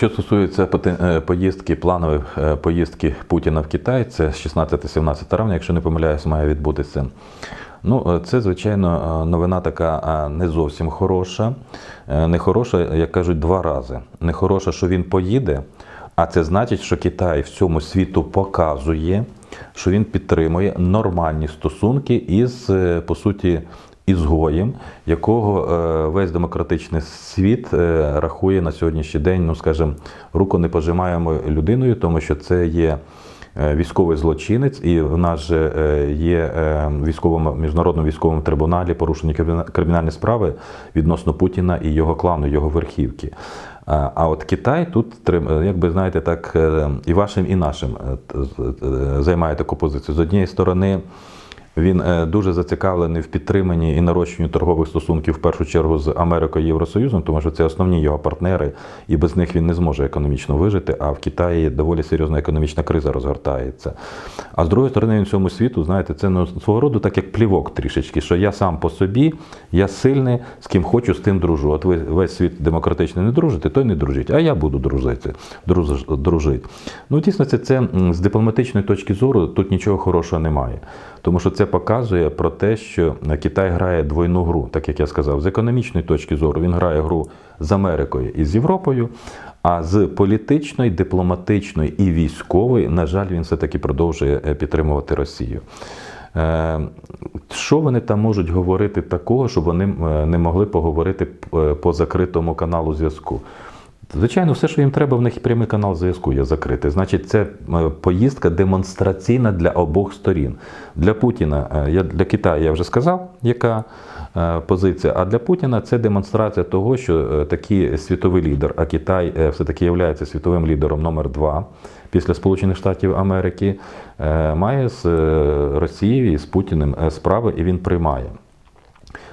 Що стосується е, поїздки, планової е, поїздки Путіна в Китай, це 16-17 травня, якщо не помиляюсь, має відбутися. Ну, е, це, звичайно, новина така не зовсім хороша. Е, Не хороша, як кажуть, два рази. Не хороша, що він поїде, а це значить, що Китай всьому світу показує, що він підтримує нормальні стосунки із, по суті, ізгоєм, якого е, весь демократичний світ е, рахує на сьогоднішній день, ну скажімо, руконепожимаємою людиною, тому що це є е, військовий злочинець, і в нас же є військовому міжнародному військовому трибуналі порушені криміна- кримінальні справи відносно Путіна і його клану, його верхівки. А от Китай тут трим- як знаєте, так і вашим, і нашим займає таку позицію. З однієї сторони. Він е, дуже зацікавлений в підтриманні і нарощенні торгових стосунків в першу чергу з Америкою і Євросоюзом, тому що це основні його партнери, і без них він не зможе економічно вижити. А в Китаї доволі серйозна економічна криза розгортається. А з другої сторони, він всьому світу, знаєте, це ну, свого роду так як плівок трішечки, що я сам по собі, я сильний, з ким хочу, з тим дружу. От ви весь світ демократично не дружите, той не дружить, а я буду дружити. друж- дружити. Ну, дійсно, це, це з дипломатичної точки зору тут нічого хорошого немає. Тому що це показує про те, що Китай грає двойну гру, так як я сказав, з економічної точки зору він грає гру з Америкою і з Європою, а з політичної, дипломатичної і військової, на жаль, він все-таки продовжує е, підтримувати Росію. Е, Що вони там можуть говорити такого, щоб вони е, не могли поговорити по закритому каналу зв'язку? Звичайно, все, що їм треба, в них прямий канал зв'язку є закритий. Значить, це е, поїздка демонстраційна для обох сторін. Для Путіна, е, для Китаю я вже сказав, яка е, позиція. А для Путіна це демонстрація того, що такий світовий лідер, а Китай все-таки є світовим лідером номер два після Сполучених Штатів Америки, має з Росією і з Путіним справи, і він приймає.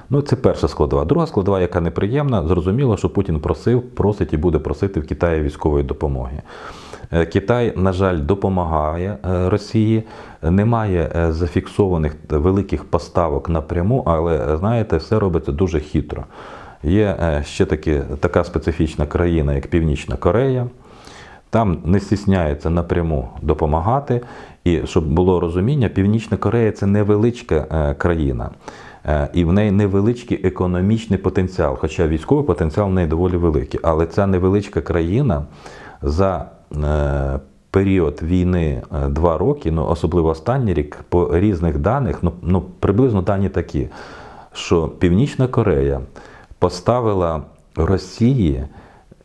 Ну, це перша складова. Друга складова, яка неприємна, зрозуміло, що Путін просив, просить і буде просити в Китаї військової допомоги. Е, Китай, на жаль, допомагає е, Росії. Немає е, зафіксованих великих поставок напряму, але знаєте, все робиться дуже хитро. Є ще таки, така специфічна країна, як Північна Корея. Там не стісняється напряму допомагати. І щоб було розуміння, Північна Корея це невеличка країна. Е, І в неї невеличкий економічний потенціал, хоча військовий потенціал в неї доволі великий. Але ця невеличка країна за е, період війни е, два роки, ну особливо останній рік, по різних даних, ну, ну приблизно дані такі, що Північна Корея поставила Росії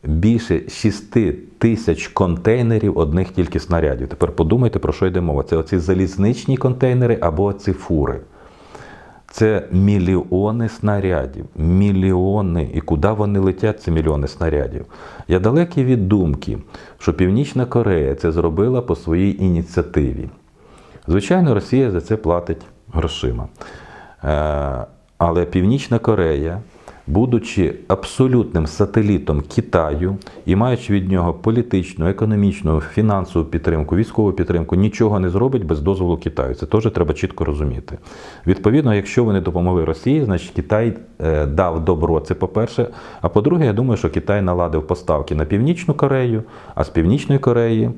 більше 6 тисяч контейнерів одних тільки снарядів. Тепер подумайте, про що йде мова. Це оці залізничні контейнери або ці фури. Це мільйони снарядів, мільйони. І куди вони летять, ці мільйони снарядів. Я далекий від думки, що Північна Корея це зробила по своїй ініціативі. Звичайно, Росія за це платить грошима. Е, Але Північна Корея, будучи абсолютним сателітом Китаю і маючи від нього політичну, економічну, фінансову підтримку, військову підтримку, нічого не зробить без дозволу Китаю. Це теж треба чітко розуміти. Відповідно, якщо вони допомогли Росії, значить Китай е, дав добро. Це по-перше. А по-друге, я думаю, що Китай наладив поставки на Північну Корею, а з Північної Кореї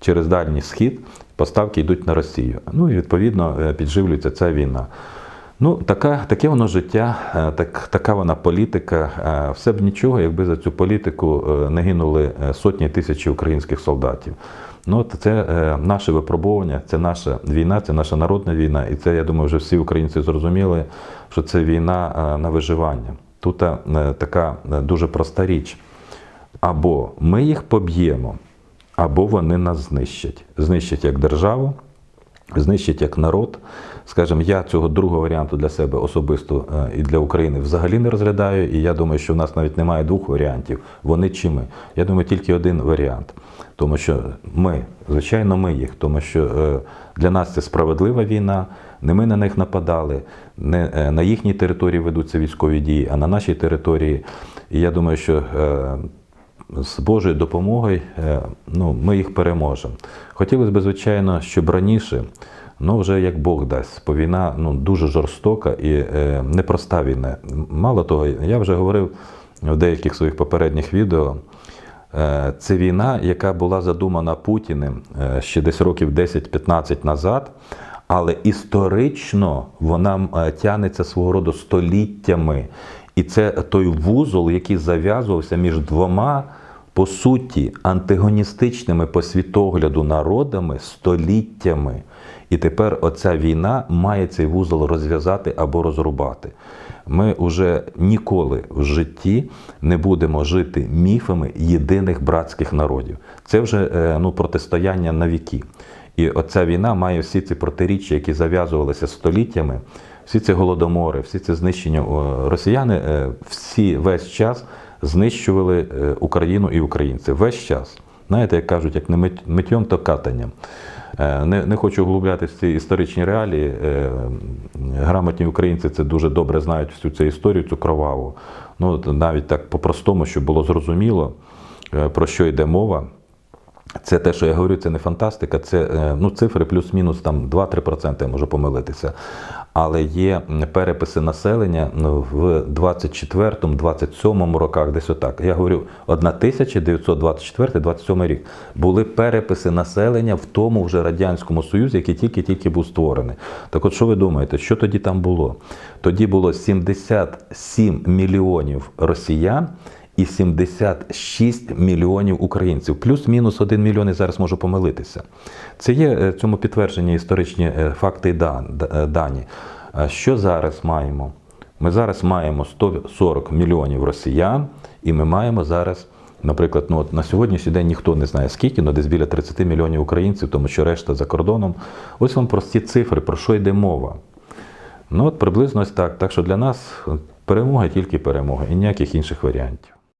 через Дальній Схід поставки йдуть на Росію. Ну і відповідно е, підживлюється ця війна. Ну, така, таке воно життя, е, так, така вона політика. Е, Все б нічого, якби за цю політику е, не гинули сотні тисячі українських солдатів. Ну, це наше випробування, це наша війна, це наша народна війна. І це, я думаю, вже всі українці зрозуміли, що це війна на виживання. Тут така дуже проста річ. Або ми їх поб'ємо, або вони нас знищать. Знищать як державу, знищать як народ. Скажімо, я цього другого варіанту для себе особисто е, і для України взагалі не розглядаю. І я думаю, що в нас навіть немає двох варіантів. Вони чи ми. Я думаю, тільки один варіант. Тому що ми, звичайно, ми їх, тому що е, для нас це справедлива війна. Не ми на них нападали, не е, на їхній території ведуться військові дії, а на нашій території. І я думаю, що з Божою допомогою е, ну, ми їх переможемо. Хотілося б, звичайно, щоб раніше, ну вже як Бог дасть, бо війна ну, дуже жорстока і е, непроста війна. Мало того, я вже говорив в деяких своїх попередніх відео, Е, Це війна, яка була задумана Путіним ще десь років 10-15 назад, але історично вона тягнеться свого роду століттями. І це той вузол, який зав'язувався між двома, по суті, антагоністичними по світогляду народами століттями. І тепер оця війна має цей вузол розв'язати або розрубати. Ми вже ніколи в житті не будемо жити міфами єдиних братських народів. Це вже е, ну, протистояння на віки. І оця війна має всі ці протиріччя, які зав'язувалися століттями, всі ці голодомори, всі ці знищення. Росіяни е, всі весь час знищували е, Україну і українців. Весь час. Знаєте, як кажуть, як не мит- миттєм, то катанням. Е, Не, не хочу углублятися в ці історичні реалії. Е, Грамотні українці це дуже добре знають всю цю історію, цю кроваву. Ну, навіть так по-простому, щоб було зрозуміло, е, про що йде мова. Це те, що я говорю, це не фантастика, це е, ну, цифри плюс-мінус там 2-3%, я можу помилитися. Але є переписи населення ну, в 24-27 роках, десь отак. Я говорю, 1924-27 рік були переписи населення в тому вже Радянському Союзі, який тільки-тільки був створений. Так от що ви думаєте, що тоді там було? Тоді було 77 мільйонів росіян і 76 мільйонів українців. Плюс-мінус 1 мільйон, я зараз можу помилитися. Це є е, цьому підтверджені історичні е, факти і е, дані. Що зараз маємо? Ми зараз маємо 140 мільйонів росіян, і ми маємо зараз. Наприклад, ну от на сьогоднішній день ніхто не знає скільки, але десь біля 30 мільйонів українців, тому що решта за кордоном. Ось вам прості цифри, про що йде мова. Ну от приблизно ось так. Так що для нас перемога тільки перемога і ніяких інших варіантів.